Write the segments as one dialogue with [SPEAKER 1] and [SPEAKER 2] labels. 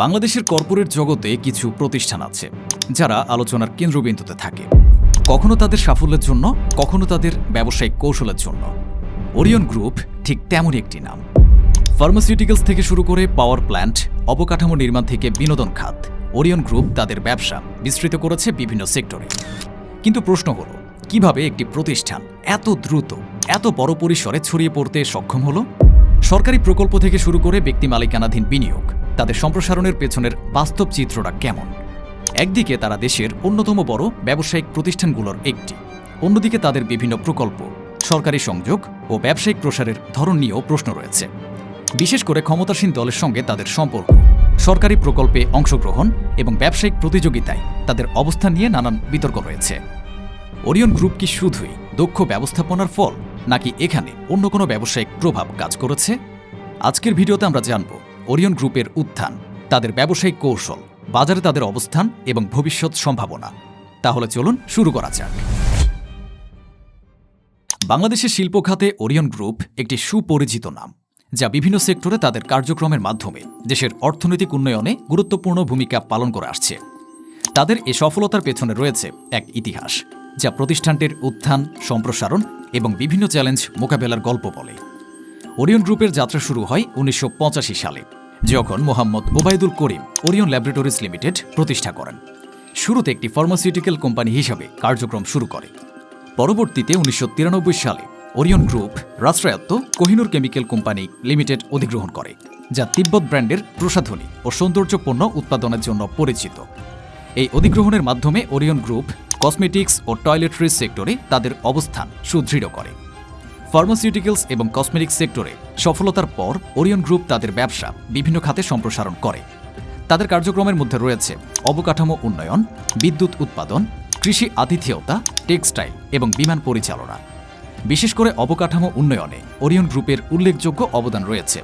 [SPEAKER 1] বাংলাদেশের কর্পোরেট জগতে কিছু প্রতিষ্ঠান আছে, যারা আলোচনার কেন্দ্রবিন্দুতে থাকে। কখনো তাদের সাফল্যের জন্য, কখনো তাদের ব্যবসায়িক কৌশলের জন্য। ওরিয়ন গ্রুপ ঠিক তেমনই একটি নাম। ফার্মাসিউটিক্যালস থেকে শুরু করে পাওয়ার প্ল্যান্ট, অবকাঠামো নির্মাণ থেকে বিনোদন খাত, ওরিয়ন গ্রুপ তাদের ব্যবসা বিস্তৃত করেছে বিভিন্ন সেক্টরে। কিন্তু প্রশ্ন হল, কীভাবে একটি প্রতিষ্ঠান এত দ্রুত, এত বড় পরিসরে ছড়িয়ে পড়তে সক্ষম হলো? সরকারি প্রকল্প থেকে শুরু করে ব্যক্তি মালিকানাধীন বিনিয়োগ তাদের সম্প্রসারণের পেছনের বাস্তব চিত্রটা কেমন? একদিকে তারা দেশের অন্যতম বড় ব্যবসায়িক প্রতিষ্ঠানগুলোর একটি। অন্যদিকে তাদের বিভিন্ন প্রকল্প, সরকারি সংযোগ ও ব্যবসায়িক প্রসারের ধরন নিয়েও প্রশ্ন রয়েছে। বিশেষ করে ক্ষমতাসীন দলের সঙ্গে তাদের সম্পর্ক, সরকারি প্রকল্পে অংশগ্রহণ এবং ব্যবসায়িক প্রতিযোগিতায় তাদের অবস্থান নিয়ে নানান বিতর্ক রয়েছে। ওরিয়ন গ্রুপ কি শুধুই দক্ষ ব্যবস্থাপনার ফল, নাকি এখানে অন্য কোনো ব্যবসায়িক প্রভাব কাজ করেছে? আজকের ভিডিওতে আমরা জানব ওরিয়ন গ্রুপের উত্থান, তাদের ব্যবসায়িক কৌশল, বাজারে তাদের অবস্থান এবং ভবিষ্যৎ সম্ভাবনা। তাহলে চলুন শুরু করা যাক। বাংলাদেশের শিল্প খাতে ওরিয়ন গ্রুপ একটি সুপরিচিত নাম, যা বিভিন্ন সেক্টরে তাদের কার্যক্রমের মাধ্যমে দেশের অর্থনৈতিক উন্নয়নে গুরুত্বপূর্ণ ভূমিকা পালন করে আসছে। তাদের এ সফলতার পেছনে রয়েছে এক ইতিহাস, যা প্রতিষ্ঠানটির উত্থান, সম্প্রসারণ এবং বিভিন্ন চ্যালেঞ্জ মোকাবেলার গল্প বলে। ওরিয়ন গ্রুপের যাত্রা শুরু হয় উনিশশো পঁচাশি সালে, যখন Mohammad Obaidul Karim Orion laboratories limited প্রতিষ্ঠা করেন। শুরুতে একটি ফার্মাসিউটিক্যাল কোম্পানি হিসাবে কার্যক্রম শুরু করে। পরবর্তীতে উনিশশো তিরানব্বই সালে ওরিয়ন গ্রুপ রাষ্ট্রায়ত্ত কোহিনুর কেমিক্যাল কোম্পানি লিমিটেড অধিগ্রহণ করে, যা তিব্বত ব্র্যান্ডের প্রসাধনী ও সৌন্দর্য পণ্য উৎপাদনের জন্য পরিচিত। এই অধিগ্রহণের মাধ্যমে ওরিয়ন গ্রুপ কসমেটিক্স ও টয়লেট্রিজ সেক্টরে তাদের অবস্থান সুদৃঢ় করে। ফার্মাসিউটিক্যালস এবং কসমেটিক্স সেক্টরে সফলতার পর ওরিয়ন গ্রুপ তাদের ব্যবসা বিভিন্ন খাতে সম্প্রসারণ করে। তাদের কার্যক্রমের মধ্যে রয়েছে অবকাঠামো উন্নয়ন, বিদ্যুৎ উৎপাদন, কৃষি আতিথেয়তা, টেক্সটাইল এবং বিমান পরিচালনা। বিশেষ করে অবকাঠামো উন্নয়নে ওরিয়ন গ্রুপের উল্লেখযোগ্য অবদান রয়েছে।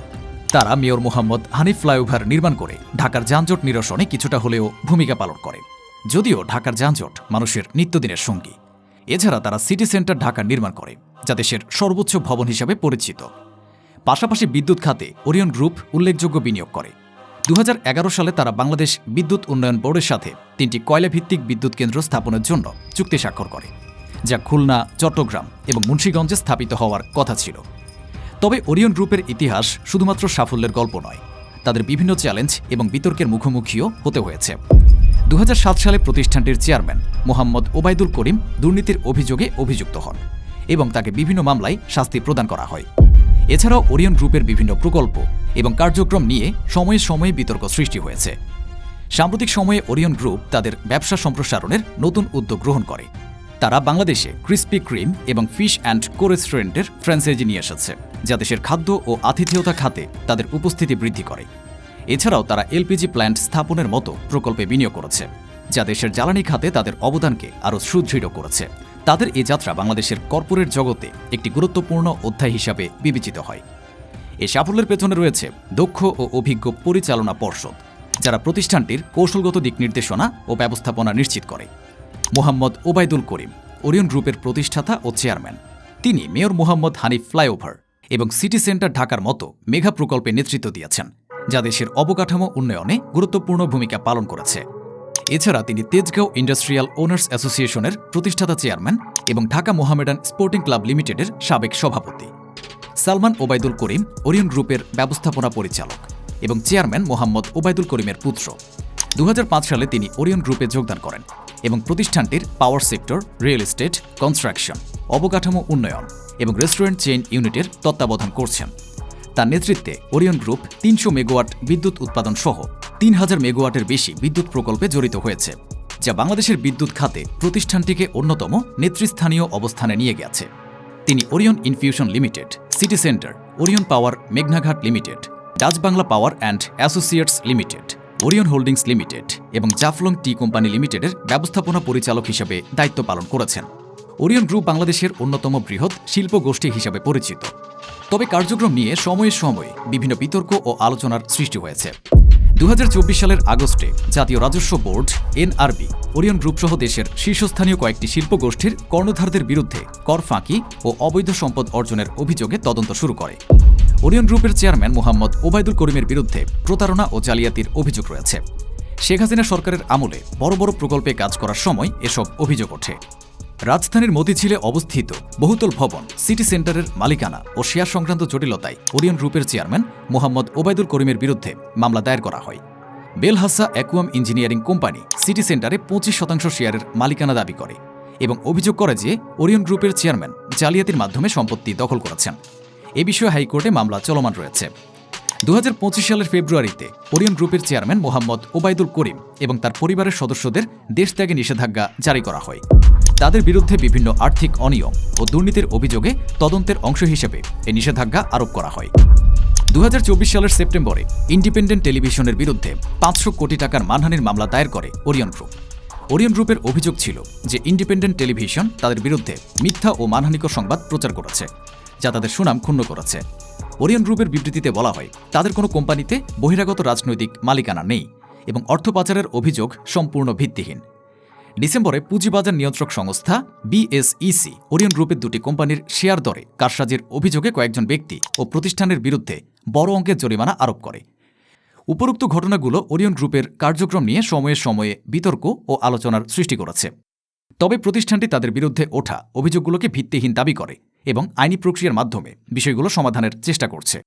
[SPEAKER 1] তারা মেয়র মোহাম্মদ হানিফ ফ্লাইওভার নির্মাণ করে ঢাকার যানজট নিরসনে কিছুটা হলেও ভূমিকা পালন করে। যদিও ঢাকার যানজট মানুষের নিত্যদিনের সঙ্গী। এছাড়া তারা সিটি সেন্টার ঢাকা নির্মাণ করে, যা দেশের সর্বোচ্চ ভবন হিসাবে পরিচিত। পাশাপাশি বিদ্যুৎ খাতে ওরিয়ন গ্রুপ উল্লেখযোগ্য বিনিয়োগ করে। দু হাজার এগারো সালে তারা বাংলাদেশ বিদ্যুৎ উন্নয়ন বোর্ডের সাথে তিনটি কয়লাভিত্তিক বিদ্যুৎ কেন্দ্র স্থাপনের জন্য চুক্তি স্বাক্ষর করে, যা খুলনা, চট্টগ্রাম এবং মুন্সীগঞ্জে স্থাপিত হওয়ার কথা ছিল। তবে ওরিয়ন গ্রুপের ইতিহাস শুধুমাত্র সাফল্যের গল্প নয়, তাদের বিভিন্ন চ্যালেঞ্জ এবং বিতর্কের মুখোমুখিও হতে হয়েছে। দু হাজার সাত সালে প্রতিষ্ঠানটির চেয়ারম্যান মোহাম্মদ ওবায়দুল করিম দুর্নীতির অভিযোগে অভিযুক্ত হন এবং তাকে বিভিন্ন মামলায় শাস্তি প্রদান করা হয়। এছাড়াও ওরিয়ন গ্রুপের বিভিন্ন প্রকল্প এবং কার্যক্রম নিয়ে সময়ে সময়ে বিতর্ক সৃষ্টি হয়েছে। সাম্প্রতিক সময়ে ওরিয়ন গ্রুপ তাদের ব্যবসা সম্প্রসারণের নতুন উদ্যোগ গ্রহণ করে। তারা বাংলাদেশে ক্রিস্পি ক্রিম এবং ফিশ অ্যান্ড কো রেস্টুরেন্টের ফ্র্যাঞ্চাইজি নিয়ে এসেছে, যা দেশের খাদ্য ও আতিথেয়তা খাতে তাদের উপস্থিতি বৃদ্ধি করে। এছাড়াও তারা এলপিজি প্ল্যান্ট স্থাপনের মতো প্রকল্পে বিনিয়োগ করেছে, যা দেশের জ্বালানি খাতে তাদের অবদানকে আরও সুদৃঢ় করেছে। তাদের এই যাত্রা বাংলাদেশের কর্পোরেট জগতে একটি গুরুত্বপূর্ণ অধ্যায় হিসাবে বিবেচিত হয়। এই সাফল্যের পেছনে রয়েছে দক্ষ ও অভিজ্ঞ পরিচালনা পর্ষদ, যারা প্রতিষ্ঠানটির কৌশলগত দিক নির্দেশনা ও ব্যবস্থাপনা নিশ্চিত করে। মোহাম্মদ ওবায়দুল করিম, ওরিয়ন গ্রুপের প্রতিষ্ঠাতা ও চেয়ারম্যান। তিনি মেয়র মোহাম্মদ হানিফ ফ্লাইওভার এবং সিটি সেন্টার ঢাকার মতো মেঘা প্রকল্পে নেতৃত্ব দিয়েছেন। যা দেশের অবকাঠামো উন্নয়নে গুরুত্বপূর্ণ ভূমিকা পালন করেছে। এছাড়া তিনি তেজগাঁও ইন্ডাস্ট্রিয়াল ওনার্স অ্যাসোসিয়েশনের প্রতিষ্ঠাতা চেয়ারম্যান এবং ঢাকা মোহামেডান স্পোর্টিং ক্লাব লিমিটেডের সাবেক সভাপতি। সালমান ওবায়দুল করিম ওরিয়ন গ্রুপের ব্যবস্থাপনা পরিচালক এবং চেয়ারম্যান মোহাম্মদ ওবায়দুল করিমের পুত্র। দু হাজার পাঁচ সালে তিনি ওরিয়ন গ্রুপে যোগদান করেন এবং প্রতিষ্ঠানটির power sector, real estate, construction, অবকাঠামো উন্নয়ন এবং রেস্টুরেন্ট চেইন ইউনিটের তত্ত্বাবধান করছেন। তার নেতৃত্বে ওরিয়ন গ্রুপ তিনশো মেগাওয়াট বিদ্যুৎ উৎপাদন সহ তিন হাজার মেগাওয়াটের বেশি বিদ্যুৎ প্রকল্পে জড়িত হয়েছে, যা বাংলাদেশের বিদ্যুৎ খাতে প্রতিষ্ঠানটিকে অন্যতম নেতৃস্থানীয় অবস্থানে নিয়ে গেছে। তিনি Orion Infusion Limited, City Centre, Orion Power মেঘনাঘাট Limited, Dutch Bangla Power and Associates Limited, Orion Holdings Limited এবং জাফলং টি কোম্পানি লিমিটেডের ব্যবস্থাপনা পরিচালক হিসেবে দায়িত্ব পালন করেছেন। ওরিয়ন গ্রুপ বাংলাদেশের অন্যতম বৃহৎ শিল্প গোষ্ঠী হিসেবে পরিচিত। তবে কার্যক্রম নিয়ে সময়ে সময়ে বিভিন্ন বিতর্ক ও আলোচনার সৃষ্টি হয়েছে। দুহাজার চব্বিশ সালের আগস্টে জাতীয় রাজস্ব বোর্ড, এনআরবি, ওরিয়ন গ্রুপ সহ দেশের শীর্ষস্থানীয় কয়েকটি শিল্প গোষ্ঠীর কর্ণধারদের বিরুদ্ধে কর ফাঁকি ও অবৈধ সম্পদ অর্জনের অভিযোগে তদন্ত শুরু করে। ওরিয়ন গ্রুপের চেয়ারম্যান মোহাম্মদ ওবায়দুল করিমের বিরুদ্ধে প্রতারণা ও জালিয়াতির অভিযোগ রয়েছে। শেখ হাসিনা সরকারের আমলে বড় বড় প্রকল্পে কাজ করার সময় এসব অভিযোগ ওঠে। রাজধানীর মতিঝিলে অবস্থিত বহুতল ভবন, সিটি সেন্টারের মালিকানা ও শেয়ার সংক্রান্ত জটিলতায় ওরিয়ন গ্রুপের চেয়ারম্যান মোহাম্মদ ওবায়দুল করিমের বিরুদ্ধে মামলা দায়ের করা হয়। বেলহাসা অ্যাকুয়াম ইঞ্জিনিয়ারিং কোম্পানি সিটি সেন্টারে পঁচিশ শতাংশ শেয়ারের মালিকানা দাবি করে এবং অভিযোগ করে যে ওরিয়ন গ্রুপের চেয়ারম্যান জালিয়াতির মাধ্যমে সম্পত্তি দখল করেছেন। এ বিষয়ে হাইকোর্টে মামলা চলমান রয়েছে। দু হাজার পঁচিশ সালের ফেব্রুয়ারিতে ওরিয়ন গ্রুপের চেয়ারম্যান মোহাম্মদ ওবায়দুল করিম এবং তার পরিবারের সদস্যদের দেশ ত্যাগে নিষেধাজ্ঞা জারি করা হয়। তাদের বিরুদ্ধে বিভিন্ন আর্থিক অনিয়ম ও দুর্নীতির অভিযোগে তদন্তের অংশ হিসেবে এই নিষেধাজ্ঞা আরোপ করা হয়। দু হাজার চব্বিশ সালের সেপ্টেম্বরে ইন্ডিপেন্ডেন্ট টেলিভিশনের বিরুদ্ধে পাঁচশো কোটি টাকার মানহানির মামলা দায়ের করে ওরিয়ন গ্রুপ। ওরিয়ন গ্রুপের অভিযোগ ছিল যে ইন্ডিপেন্ডেন্ট টেলিভিশন তাদের বিরুদ্ধে মিথ্যা ও মানহানিকর সংবাদ প্রচার করেছে, যা তাদের সুনাম ক্ষুণ্ণ করেছে। ওরিয়ন গ্রুপের বিবৃতিতে বলা হয়, তাদের কোনো কোম্পানিতে বহিরাগত রাজনৈতিক মালিকানা নেই এবং অর্থ পাচারের অভিযোগ সম্পূর্ণ ভিত্তিহীন। ডিসেম্বরে পুঁজিবাজার নিয়ন্ত্রক সংস্থা বিএসইসি ওরিয়ন গ্রুপের দুটি কোম্পানির শেয়ার দরে কারসাজির অভিযোগে কয়েকজন ব্যক্তি ও প্রতিষ্ঠানের বিরুদ্ধে বড় অঙ্কের জরিমানা আরোপ করে। উপরোক্ত ঘটনাগুলো ওরিয়ন গ্রুপের কার্যক্রম নিয়ে সময়ে সময়ে বিতর্ক ও আলোচনার সৃষ্টি করেছে। তবে প্রতিষ্ঠানটি তাদের বিরুদ্ধে ওঠা অভিযোগগুলোকে ভিত্তিহীন দাবি করে এবং আইনি প্রক্রিয়ার মাধ্যমে বিষয়গুলো সমাধানের চেষ্টা করছে।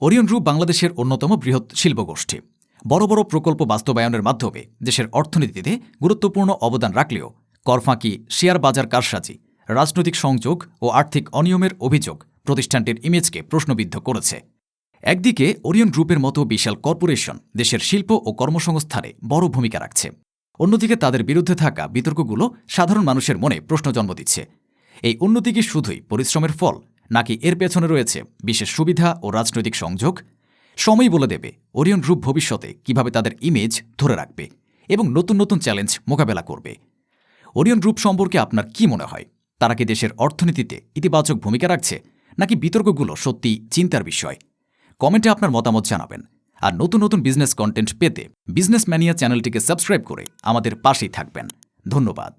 [SPEAKER 1] ওরিয়ন গ্রুপ বাংলাদেশের অন্যতম বৃহৎ শিল্পগোষ্ঠী। বড় বড় প্রকল্প বাস্তবায়নের মাধ্যমে দেশের অর্থনীতিতে গুরুত্বপূর্ণ অবদান রাখলেও করফাঁকি, শেয়ার বাজার কারসাজি, রাজনৈতিক সংযোগ ও আর্থিক অনিয়মের অভিযোগ প্রতিষ্ঠানটির ইমেজকে প্রশ্নবিদ্ধ করেছে। একদিকে ওরিয়ন গ্রুপের মতো বিশাল কর্পোরেশন দেশের শিল্প ও কর্মসংস্থানে বড় ভূমিকা রাখছে। অন্যদিকে তাদের বিরুদ্ধে থাকা বিতর্কগুলো সাধারণ মানুষের মনে প্রশ্ন জন্ম দিচ্ছে। এই উন্নতি কি শুধুই পরিশ্রমের ফল, নাকি এর পেছনে রয়েছে বিশেষ সুবিধা ও রাজনৈতিক সংযোগ? সময় বলে দেবে ওরিয়ন গ্রুপ ভবিষ্যতে কীভাবে তাদের ইমেজ ধরে রাখবে এবং নতুন নতুন চ্যালেঞ্জ মোকাবেলা করবে। ওরিয়ন গ্রুপ সম্পর্কে আপনার কি মনে হয়? তারা কি দেশের অর্থনীতিতে ইতিবাচক ভূমিকা রাখছে, নাকি বিতর্কগুলো সত্যি চিন্তার বিষয়? কমেন্টে আপনার মতামত জানাবেন। আর নতুন নতুন বিজনেস কন্টেন্ট পেতে বিজনেস ম্যানিয়া চ্যানেলটিকে সাবস্ক্রাইব করে আমাদের পাশেই থাকবেন। ধন্যবাদ।